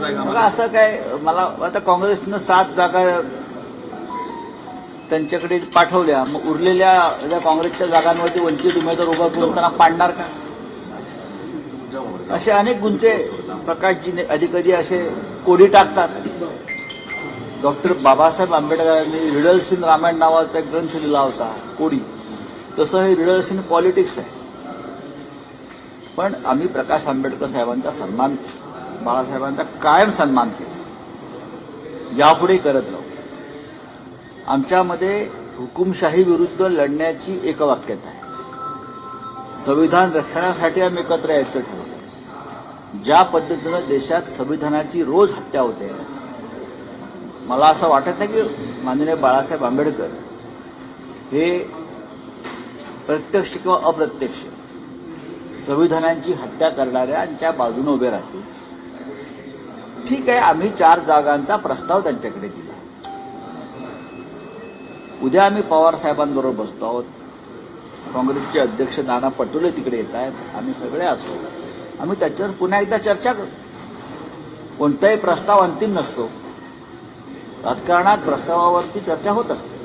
मला असं काय मला आता काँग्रेसनं सात जागा त्यांच्याकडे पाठवल्या. मग उरलेल्या ज्या काँग्रेसच्या जागांवरती वंचित उमेदवार उभा करून त्यांना पाडणार का? असे अनेक गुंते प्रकाशजी कधी कधी असे कोडी टाकतात. डॉक्टर बाबासाहेब आंबेडकरांनी रिडल्स इन रामायण नावाचा एक ग्रंथ लिहिला होता कोडी. तसं हे रिडल्स इन पॉलिटिक्स आहे. पण आम्ही प्रकाश आंबेडकर साहेबांचा सन्मान बाळासाहेबांचा कायम सन्मान केला. यापुढे करत राहू. आमच्यामध्ये हुकुमशाही विरुद्ध लढण्याची एकवाक्यता आहे. संविधान रक्षणासाठी आम्ही एकत्र यायचं ठरवलं ज्या पद्धतीनं देशात संविधानाची रोज हत्या होते मला असं वाटत नाही की माननीय बाळासाहेब आंबेडकर हे प्रत्यक्ष किंवा अप्रत्यक्ष संविधानांची हत्या करणाऱ्यांच्या बाजूने उभे राहतील ठीक आहे आम्ही चार जागांचा प्रस्ताव त्यांच्याकडे दिला. उद्या आम्ही पवार साहेबांबरोबर बसतो आहोत. काँग्रेसचे अध्यक्ष नाना पटोले तिकडे येत आहेत. आम्ही सगळे असो. आम्ही त्याच्यावर पुन्हा एकदा चर्चा करू. कोणताही प्रस्ताव अंतिम नसतो. राजकारणात प्रस्तावावरती चर्चा होत असते.